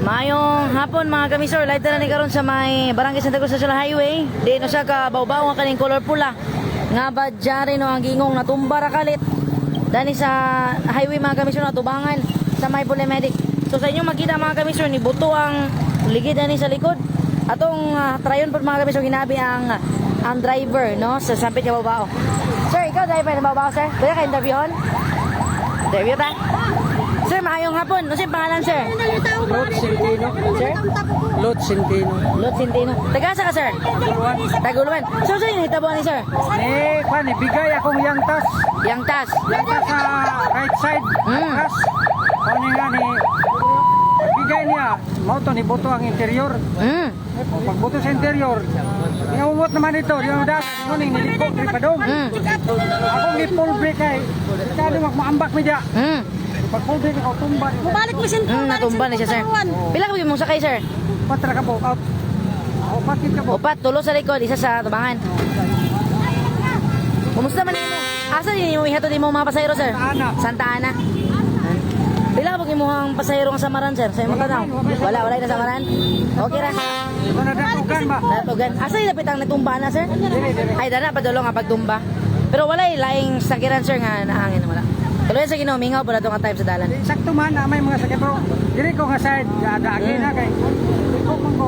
Mayong hapon mga kamisor, light na ni karon sa may Barangay Santa Cruz National Highway. Di no siya ka bawbaw ang kaning color pula. Nga ba diyari no ang gingong natumba ra kalit. Dani sa highway mga kamisor natubangan sa may Pulemedic. So sa inyo makita mga kamisor ni buto ang ligid dani sa likod. Atong uh, trayon po mga kamisor ginabi ang ang driver no sa sampit ka bawbaw. Sir, ikaw driver ng bawbaw sir? Kaya ka interviewon? Interview ta? Sir, maayong hapon. Ano siyang pangalan, sir? Lot Centino. Sir? Lot Centino. Lot Centeno. Taga sa ka, sir? Taguluan. Taguluan. So, sir, yung hitabo ni sir? Eh, kwan, ibigay akong yang tas. Yang tas. Yang tas sa right side. Mm. Tas. Kung nga ni, ibigay niya, mo to ni buto ang interior. Mm. Pagbuto sa interior, Iumot naman ito, yung das, kuning nilipo, tripadong. Mm. Akong ni full break ay, kaya mag maambak mi diya. Mm. Pag full break ako, tumba. Balik mo sin Mm, natumba na siya, sir. Pila ka mong sakay, sir? Patra ka po, out. Ako, pakit ka po. Upat, tulo sa likod, isa sa tubangan. Kumusta man mo? Asa din yung ihato din mo mga pasahero, sir? Santa Ana. Santa Ana. Pila ka pag mo ang pasahero nga samaran, sir? Sa imong tanaw? Wala, wala na samaran? Okay ra. Ito na datugan ba? Natugan. Asa yung lapit ang natumba na, sir? Ay, dana, padulong ang pagtumba. Pero wala laing sakiran, sir, nga naangin, wala. Tuloy sa ginomingaw po na itong time sa dalan. Sakto man na may mga sakit bro. Dili ko nga side, daagi na kay. Ito man ko.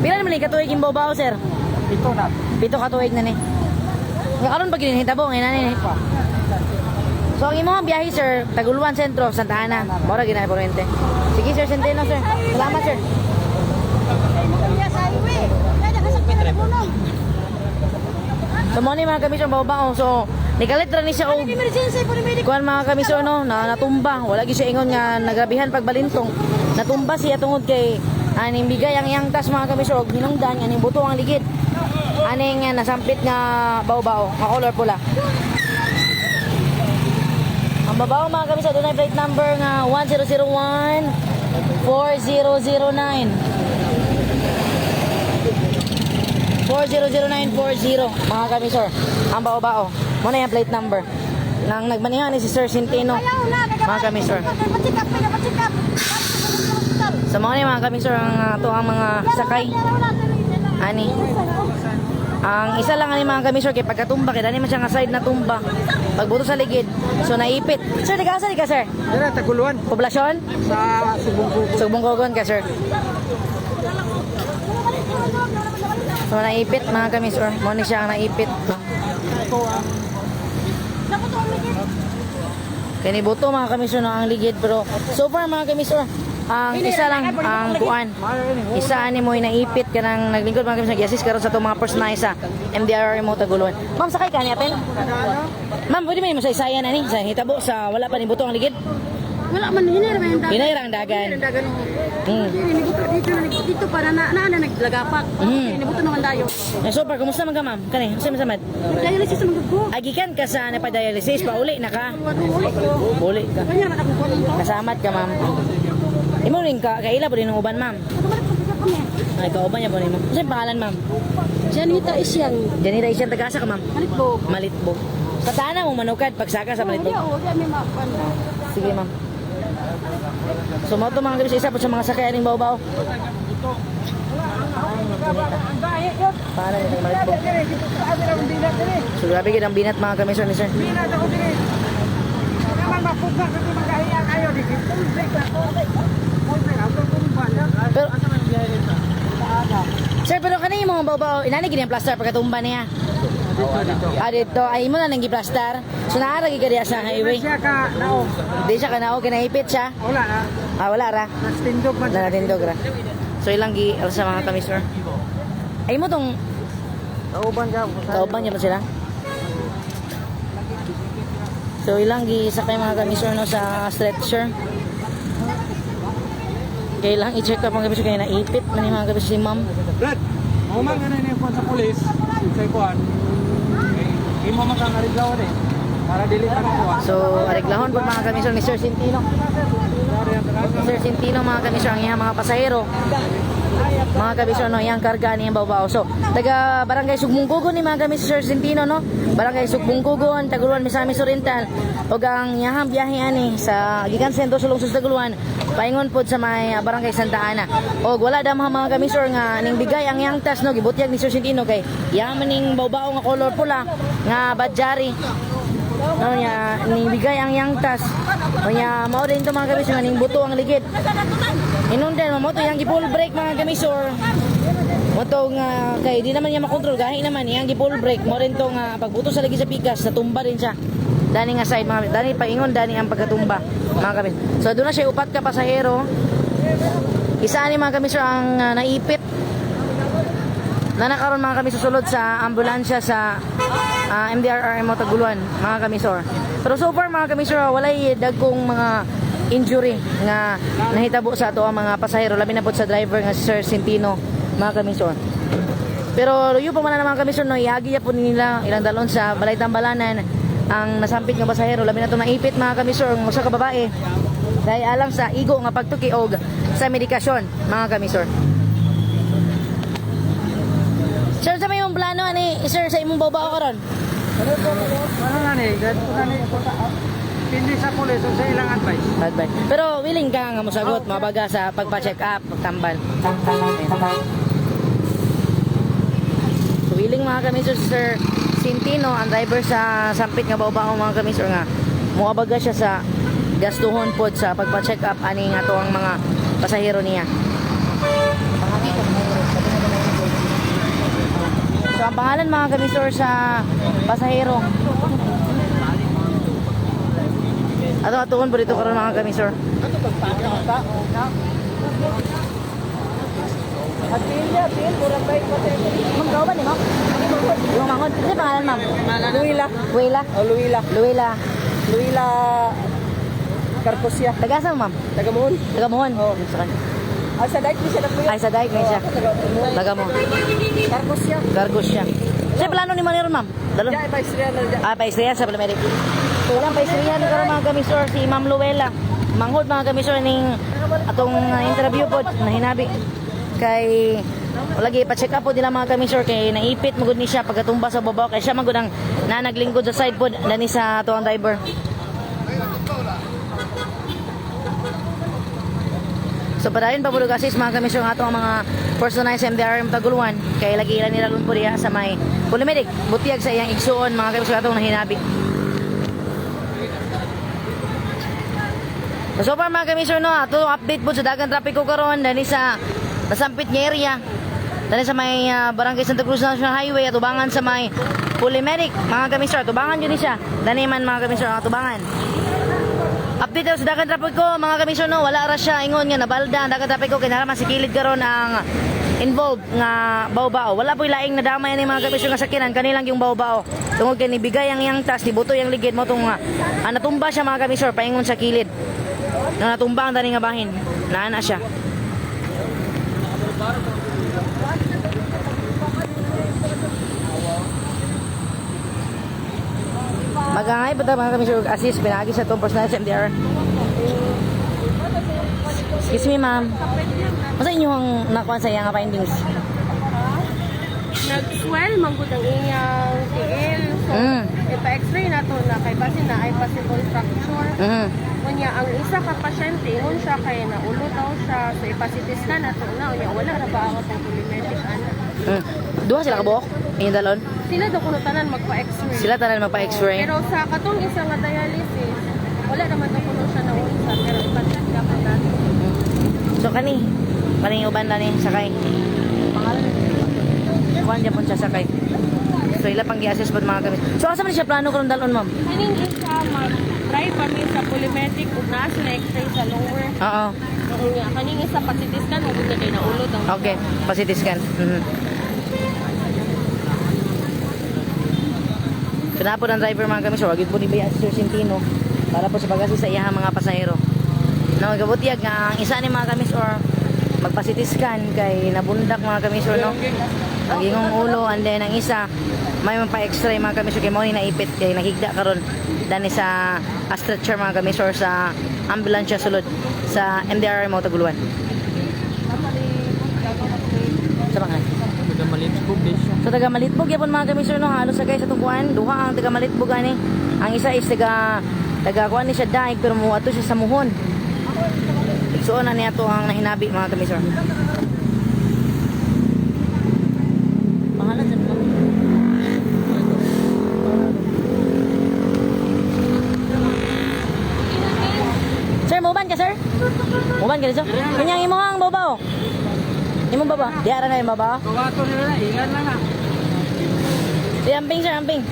Pila naman yung katuig yung babaw, sir? Ito na. Pito katuig na ni. Nga karon pag hinihitabo, ngayon na ni. So ang imong biyahe, sir, Taguluan Sentro, Santa Ana. Mora ginay porente. Sige, sir, Centeno, sir. Salamat, sir. So mo ni mga kamisyon babaw. So nikalit ra ni siya og medic. kuan mga kamisyon no, na natumba. Wala gyud siya ingon nga nagrabihan pagbalintong. Natumba siya tungod kay aning bigay ang iyang tas mga kamisyon og hinungdan aning buto ang ligid. Aning nga nasampit nga baw-baw, nga color pula. Ang babaw mga kamisyon dunay plate number nga 1001 4009. 400940 mga kamisor ang bao-bao. Mo na yung plate number. Nang nagmanihan ni si Sir Centeno mga pacheck up. sa mga ni mga kamisor ang uh, to ang mga sakay. Ani. Ang isa lang ani mga kamisor kay pagkatumba kay dani man siya nga side na tumba. Pagbuto sa ligid. So naipit. Sir di ka asa di ka sir? Dira taguluan. Poblasyon? Sa. Sugbong kogon ka sir so naipit mga kamisor mo ni siya ang naipit Kani buto mga kamisor na ang ligid pero so far mga kamisor ang isa lang ang kuan. Isa ani mo naipit ka nang naglingkod mga kamisor gi-assist karon sa itong mga personal sa MDR remote taguluan. Ma'am sakay ka ni atin? Ma'am, pwede mo masaysayan ani sa hitabo sa wala pa ni buto ang ligid. Wala man hinira man dagan. Hinay ra ang dagan. Dagan Dito dito na dito para na na na naglagapak. Mm. Nibuto naman dayo. Eh, so far kumusta ka ma'am? Kani, unsa man samad? Dialysis man gud. Agikan ka sa napadialysis pa uli na ka. Ko. Uli ka. Kanya na ako ko nito. Kasamat ka ma'am. Imo rin ka kaila po din ng uban ma'am. Ay kauban niya po nimo. Unsa yung pangalan ma'am? Janita Isyang. Janita isyan tagasa ka ma'am. Malitbo. Sa tana mo manukad pagsaka sa Malitbo. Sige ma'am. So mo to mga gabi sa isa po sa mga sakay aning baw-baw. Para ni Malitbo. So grabe gid ang binat mga kamisyon ni sir. Binat ako diri. Naman mapugna sa mga kahiya kayo na. Pero Sir, pero kanina yung mga baw-baw, inani gini ang plaster pagkatumba niya. Ah, dito. Ay, mo na nang gi-plaster. So, naaragi ka diya sa highway. Siya ka nao. Di siya kanao, kinaipit siya. Wala na. Ah, wala ra. Nastindog man. Wala natin dog ra. So, ilang gi, alas sa mga kamisor. Ay mo tong, Kauban ka. kauban niya ba sila? So, ilang gi, sakay mga kamisor no, sa stretcher. Kailang i-check up mga kamisor kaya naipit man yung mga kamisor si ma'am. Brad, mo man ganun yung sa pulis. Sa ikuan. Imo man kang ariglaw eh. So, areglahon po mga kamisor ni Sir Centino. Sir Centino mga kamisor, ang iyang mga pasahero. Mga kamisor, no, iyang karga niyang babaw. So, taga Barangay Sugbungkugon ni mga kamisor Sir Centino, no? Barangay Sugbungkugon, Taguluan, Misamis Oriental. og ang iyahang biyahe ani sa gikan lungsod sa Taguluan paingon pod sa may barangay Santa Ana og wala da mga mga kamisor nga ning bigay ang iyang tas no gibutyag ni Sir Sintino kay yaman ning bawbaw nga color pula nga badyari no nya ning bigay ang iyang tas o nya mao din to mga kamisor nga buto ang ligid inundan mo to yang gi-full break mga kamisor Moto nga kay di naman niya makontrol gahi naman iyang gi-full break mo rin to nga pagbuto sa lagi sa pikas natumba rin siya. Dani nga side mga dani paingon dani ang pagkatumba mga kamis. So doon na siya upat ka pasahero. Isa ni mga kamis ang ah, naipit na nakaroon mga kamis susulod sa ambulansya sa ah, MDRRM Taguluan mga kamisor. Pero so far mga kamisor walay dagkong mga injury nga nahitabo sa ato ang mga pasahero labi na po sa driver nga si Sir Centino mga kamisor. Pero yung pa man na mga kamisor no iagi po nila ilang dalon sa balay tambalanan ang nasampit nga pasahero labi na to naipit mga kamisor ng usa ka babae dahil alang sa igo nga pagtuki og sa medikasyon mga kamisor. Sir, sa may plano ani, sir, sa imong babaw karon? Ano na ni, ganito na ni, hindi sa pulis, sa ilang advice. Advice. Pero willing ka nga mosagot, mabaga sa pagpa-check up, pagtambal. So, willing mga kamisor si Sir Sintino, ang driver sa Sampit nga babaw mga kamisor nga. Muabaga siya sa gastuhon pod sa pagpa-check up ani nga to ang mga pasahero niya. So, ang pangalan mga kamisor sa pasahero. Ato atuon po dito karon mga kamisor. At pilya, pil, murang bike pa tayo. Ma'am, gawa ba ni ma'am? Yung mangon. Ano yung pangalan ma'am? Luila. Luila? O, Luila. Luila. Luila Carpusya. Taga saan ma'am? Taga Mohon. Taga Mohon? Oo. Sa Ah, sa dike siya na Ay, sa Daig na siya. Taga. Taga Mohon. Carpusya. Gargos siya. Siya plano ni Manero ma'am? Dalo? Diyan, iba istorya na dyan. Ah, paisriyan sa Palameric. So, walang paisriyan ni karon mga kamisor si Ma'am Luella. Manghod mga kamisor ning atong uh, interview pod na hinabi kay lagi pa-check up po nila mga kamisor kay naipit magud ni siya pagkatumba sa babaw kay siya magud ang nanaglingkod sa side pod dani sa tuang driver. So padayon pa po asis mga kamisyon nga itong mga personalized MDR Taguluan kay lagi ilan nila po diya sa may Pulimedic butiyag sa iyang igsuon mga kamisyon atong nahinabi. So far mga kamisyon no, ato update po sa dagang trapiko karon dani sa nasampit nga area. Dani sa may ah, Barangay Santa Cruz National Highway atubangan sa may Pulimedic mga kamisyon atubangan yun siya. Dani man mga kamisyon atubangan. Update daw sa dagat traffic ko, mga kamisyon no, wala ra siya ingon nga nabalda ang dagat traffic ko kay naraman si kilid karon ang involved nga bawbao. Wala po laing nadamay ni mga kamisyon nga sakinan kanilang yung bawbao. Tungod kay nibigay ang iyang tas, nibuto yung ligid mo tong nga. Ah, natumba siya mga kamisyon paingon sa kilid. Na natumba ang dani nga bahin. Naana siya. Magangay pa mga kamisyon assist pinagi sa itong personal MDR. Excuse me, ma'am. Masa inyo ang nakuha sa iyang findings? Nag-swell, manggod ang inyang tiil. So, Mm. ipa-x-ray na to na kay base na ay possible fracture. Mhm. Kunya, ang isa ka pasyente, ingon siya kay naulo daw siya. So, ipasitis ka na to na. Unya, wala na ba ako ng polymedic ano. Mm. Duha sila kabuok? Inyong dalon? Sila daw kuno tanan magpa-x-ray. Sila tanan magpa-x-ray? Pero sa katong isa nga dialysis, wala naman daw kuno siya na unsa. Pero ipacheck ka pa natin. So kani, kani uban na ni sakay. Kuan dyan po siya sakay. So ila pang gi-assess pod mga kami. So asa man siya plano karon dalon ma'am? Kining isa mag-try pa mi sa polymedic ug naa sila x-ray sa lower. Oo. Kaning isa pasitis kan ug na kay naulo daw. Okay, pa-CT scan. Mhm. Pinapod ang driver mga kami, so wagid po ni Baya Sir Centino para po sa pag-assist sa iyang mga pasahero. No, gabutiyag nga ang isa ni mga kamis or magpa-CT kay nabundak mga kamis or no. Ang ingong ulo and then ang isa may pa x-ray mga kamis kay mo ni naipit kay nahigda karon dani sa stretcher mga kamis or sa ambulansya sulod sa MDR mo Taguluan. Sa mga Taga Malinsco, please. So taga Malitbog yapon mga kamisor no halos sa guys sa tukuan duha ang taga Malitbog ani. Ang isa is taga Tagakuan ni siya daig pero mo ato siya sa muhon. Igsuon na niya to ang nahinabi mga mo. Sir, muban ka sir? Muban ka sir? Kanyang imo ang babaw. Imo baba? Di ara na yung baba. Kawato nila na, ingan lang ah. Di amping sir, amping.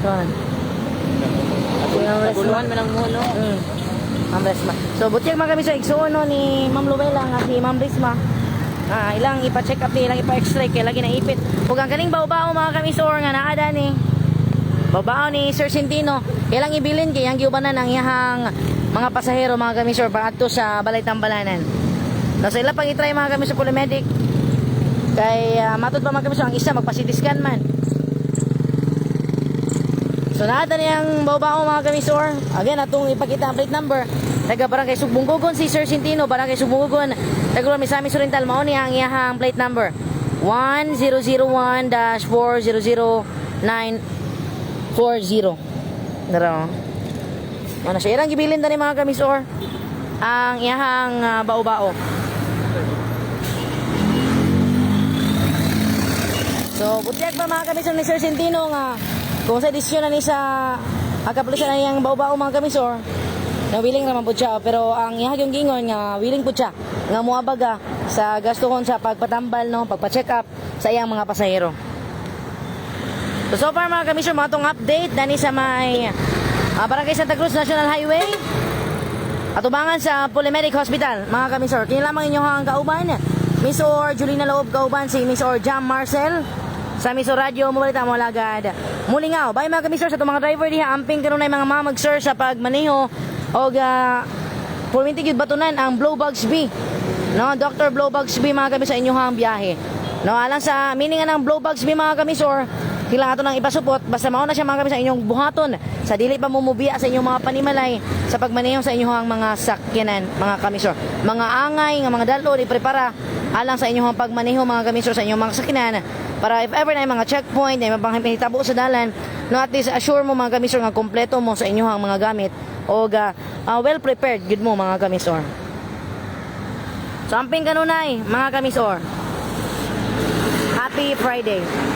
Saan? Ako yung rest Guluhan man ang muno. Mm. Ma'am Resma. So, butyag mga kami sa igsuon no, ni Ma'am Luwela nga si Ma'am Resma. Ah, ilang ipa-check up ni, ilang ipa-x-ray kay lagi na ipit. Ug ang kaning baw-baw mga kami sor nga naada ni babaw ni Sir Centino. Ilang ibilin kay ang giubanan ang iyahang mga pasahero mga kami sor paadto sa balay tambalanan. No, sa ila pang mga kami sa Polymedic. Kay uh, matud pa mga kami sor ang isa magpa-CT scan man. So nada niyang babaw mga kamisor. Again, atong ipakita ang plate number. Taga barangay Sugbunggugon si Sir Centino, barangay Sugbunggugon. Taga Misamis Oriental, mao ni ang iyahang plate number. 1001-400940. Dara. Ano siya? Irang gibilin ni mga kamisor. Ang iyahang uh, bao-bao. So, butyak pa mga kamisor ni Sir Centino nga kung sa edisyon na ni sa akapulisan na niyang baw-bao mga kamisor na willing naman po siya pero ang ihagyong gingon nga willing po siya nga muabaga sa gastuhon sa pagpatambal no pagpa-check up sa iyang mga pasahero. So, so far mga kamisor mga tong update dani sa may uh, Barangay Santa Cruz National Highway. Atubangan sa Polymedic Hospital. Mga kamisor kini lamang inyong kauban. Miss Or Julina Loob kauban si Miss Or Jam Marcel. Sa Miso Radio mo balita mo lagad mulingaw. Bay mga kamisor sa itong mga driver diha amping kanunay mga mamag sir sa pagmaneho o uh, Pulminti gyud batunan ang Blowbugs B. No Dr. Blowbugs B mga kamisor inyong biyahe. No alang sa meaning ng Blowbugs B mga kamisor kailangan ato nang ipasupot. Basta mao na siya mga kamisor inyong buhaton. Sa dili pa mumubiya sa inyong mga panimalay sa pagmaneho sa inyong mga sakyanan mga kamisor. Mga angay nga mga dalo di prepara alang sa inyong pagmaneho mga kamisor sa inyong mga sakyanan. Para if ever na mga checkpoint na yung panghitabo sa dalan no at least assure mo mga kamisor nga kompleto mo sa inyong mga gamit. O ga, ah, well prepared good mo mga kamisor. So amping kanunay mga kamisor. Happy friday